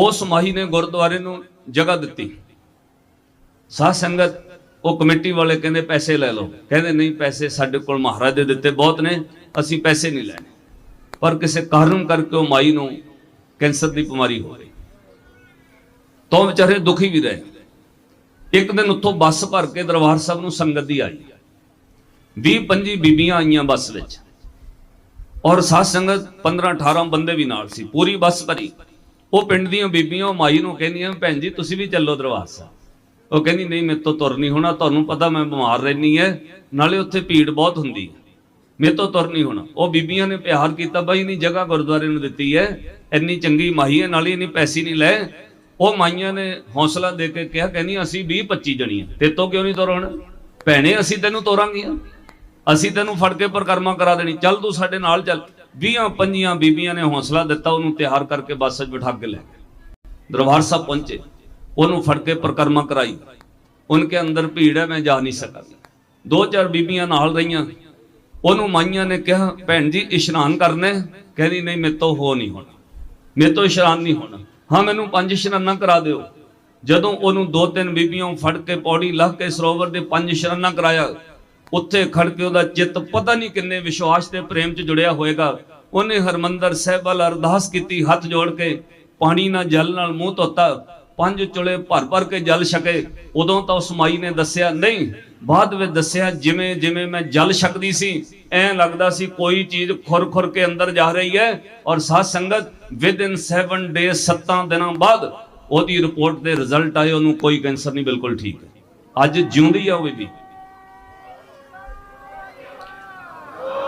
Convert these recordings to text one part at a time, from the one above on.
ਉਸ ਮਾਹੀ ਨੇ ਗੁਰਦੁਆਰੇ ਨੂੰ ਜਗ੍ਹਾ ਦਿੱਤੀ। ਸਾਧ ਸੰਗਤ, ਉਹ ਕਮੇਟੀ ਵਾਲੇ ਕਹਿੰਦੇ, ਪੈਸੇ ਲੈ ਲਓ। ਕਹਿੰਦੇ, ਨਹੀਂ, ਪੈਸੇ ਸਾਡੇ ਕੋਲ ਮਹਾਰਾਜ ਦੇ ਦਿੱਤੇ ਬਹੁਤ ਨੇ, ਅਸੀਂ ਪੈਸੇ ਨਹੀਂ ਲੈਣੇ। ਪਰ ਕਿਸੇ ਕਾਰਨ ਕਰਕੇ ਉਹ ਮਾਈ ਨੂੰ ਕੈਂਸਰ ਦੀ ਬਿਮਾਰੀ ਹੋ ਗਈ। ਤੋਂ ਵਿਚਾਰੇ ਦੁਖੀ ਵੀ ਰਹੇ। ਇੱਕ ਦਿਨ ਉੱਥੋਂ ਬੱਸ ਭਰ ਕੇ ਦਰਬਾਰ ਸਾਹਿਬ ਨੂੰ ਸੰਗਤ ਦੀ ਆਈ। 20 25 ਬੀਬੀਆਂ ਆਈਆਂ ਬੱਸ ਵਿੱਚ। ਔਰ ਸਾਧ ਸੰਗਤ 15 18 ਬੰਦੇ ਵੀ ਨਾਲ ਸੀ। ਪੂਰੀ ਬੱਸ ਭਰੀ। ਉਹ ਪਿੰਡ ਦੀਆਂ ਬੀਬੀਆਂ, ਉਹ ਮਾਈ ਨੂੰ ਕਹਿੰਦੀਆਂ, ਭੈਣ ਜੀ, ਤੁਸੀਂ ਵੀ ਚੱਲੋ ਦਰਬਾਰ ਸਾਹਿਬ। ਉਹ ਕਹਿੰਦੀ, ਨਹੀਂ, ਮੇਰੇ ਤੋਂ ਤੁਰ ਨਹੀਂ ਹੋਣਾ। ਤੁਹਾਨੂੰ ਪਤਾ ਮੈਂ ਬਿਮਾਰ ਰਹਿਨੀ ਹੈ ਨਾਲੇ ਉੱਥੇ ਭੀੜ ਬਹੁਤ ਹੁੰਦੀ ਹੈ ਮੇਰੇ ਤੋਂ ਤੁਰ ਨਹੀਂ ਹੋਣਾ। ਉਹ ਬੀਬੀਆਂ ਨੇ ਪਿਆਰ ਕੀਤਾ, ਬਾਈ ਨਹੀਂ ਜਗ੍ਹਾ ਗੁਰਦੁਆਰੇ ਨੂੰ ਦਿੱਤੀ ਹੈ ਇੰਨੀ ਚੰਗੀ ਮਾਈ ਹੈ ਨਾਲੇ ਇੰਨੀ ਪੈਸੇ ਨਹੀਂ ਲੈ। ਉਹ ਮਾਈਆਂ ਨੇ ਹੌਸਲਾ ਦੇ ਕੇ ਕਿਹਾ, ਕਹਿੰਦੀ, ਅਸੀਂ 20 25 ਜਣੀਆਂ ਤੇ ਤੋਂ ਕਿਉਂ ਨਹੀਂ ਤੁਰ ਭੈਣੇ, ਅਸੀਂ ਤੈਨੂੰ ਤੋਰਾਂਗੀਆਂ। ਅਸੀਂ ਤੈਨੂੰ ਫੜ ਕੇ ਪਰਕਰਮਾ ਕਰਾ ਦੇਣੀ। ਚੱਲ ਤੂੰ ਸਾਡੇ ਨਾਲ ਚੱਲ। 20 ਪੰਜੀਆਂ ਬੀਬੀਆਂ ਨੇ ਹੌਸਲਾ ਦਿੱਤਾ, ਉਹਨੂੰ ਤਿਆਰ ਕਰਕੇ ਬੱਸ 'ਚ ਬਿਠਾ ਕੇ ਲੈ ਗਏ। ਦਰਬਾਰ ਸਾਹਿਬ ਪਹੁੰਚੇ। ਉਹਨੂੰ ਫੜ ਕੇ ਪਰਕਰਮਾ ਕਰਾਈ। ਉਨਕੇ ਅੰਦਰ ਭੀੜ ਹੈ, ਮੈਂ ਜਾ ਨਹੀਂ ਸਕਾਂਗੀ ਦੋ ਚਾਰ ਬੀਬੀਆਂ ਨਾਲ ਰਹੀਆਂ। ਉਹਨੂੰ ਮਾਈਆਂ ਨੇ ਕਿਹਾ, ਭੈਣ ਜੀ, ਇਸ਼ਨਾਨ ਕਰਨੇ ਕਹਿੰਦੀ, ਨਹੀਂ, ਮੇਰੇ ਤੋਂ ਹੋ ਨਹੀਂ ਹੋਣਾ। ਮੇਰੇ ਤੋਂ ਇਸ਼ਨਾਨ ਨਹੀਂ ਹੋਣਾ। ਹਾਂ, ਮੈਨੂੰ ਪੰਜ ਇਸ਼ਨਾਨਾਂ ਕਰਾ ਦਿਓ। ਜਦੋਂ ਉਹਨੂੰ ਦੋ ਤਿੰਨ ਬੀਬੀਆਂ ਫੜ ਕੇ ਪੌੜੀ ਲੱਗ ਕੇ ਸਰੋਵਰ ਦੇ ਪੰਜ ਇਸ਼ਨਾਨਾਂ ਕਰਾਇਆ ਉੱਥੇ ਖੜ ਕੇ ਉਹਦਾ ਚਿੱਤ ਪਤਾ ਨਹੀਂ ਕਿੰਨੇ ਵਿਸ਼ਵਾਸ ਤੇ ਪ੍ਰੇਮ 'ਚ ਜੁੜਿਆ ਹੋਏਗਾ। ਉਹਨੇ ਹਰਮੰਦਰ ਸਾਹਿਬ ਵੱਲ ਅਰਦਾਸ ਕੀਤੀ, ਹੱਥ ਜੋੜ ਕੇ, ਪਾਣੀ ਨਾਲ ਜਲ ਨਾਲ ਮੂੰਹ ਧੋਤਾ, ਪੰਜ ਚੁਲੇ ਭਰ ਭਰ ਕੇ ਜਲ ਛਕੇ। ਉਦੋਂ ਤਾਂ ਉਸ ਮਾਈ ਨੇ ਦੱਸਿਆ, ਨਹੀਂ, ਬਾਅਦ ਵਿੱਚ ਦੱਸਿਆ ਜਿਵੇਂ ਜਿਵੇਂ ਮੈਂ ਜਲ ਛਕਦੀ ਸੀ, ਐਂ ਲੱਗਦਾ ਸੀ ਕੋਈ ਚੀਜ਼ ਖੁਰ ਖੁਰ ਕੇ ਅੰਦਰ ਜਾ ਰਹੀ ਹੈ। ਔਰ ਸਾਧ ਸੰਗਤ ਵਿਦ ਇਨ 7 ਡੇ 7 ਦਿਨਾਂ ਬਾਅਦ ਉਹਦੀ ਰਿਪੋਰਟ ਦੇ ਰਿਜ਼ਲਟ ਆਏ, ਉਹਨੂੰ ਕੋਈ ਕੈਂਸਰ ਨਹੀਂ, ਬਿਲਕੁਲ ਠੀਕ ਹੈ। ਅੱਜ ਜਿਉਂਦੀ ਆ ਉਹ ਵੀ।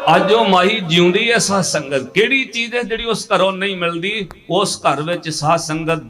ਅੱਜ ਉਹ ਮਾਹੀ ਜਿਉਂਦੀ ਹੈ ਸਾਧ ਸੰਗਤ। ਕਿਹੜੀ ਚੀਜ਼ ਹੈ ਜਿਹੜੀ ਉਸ ਘਰੋਂ ਨਹੀਂ ਮਿਲਦੀ? ਉਸ ਘਰ ਵਿੱਚ ਸਾਧ ਸੰਗਤ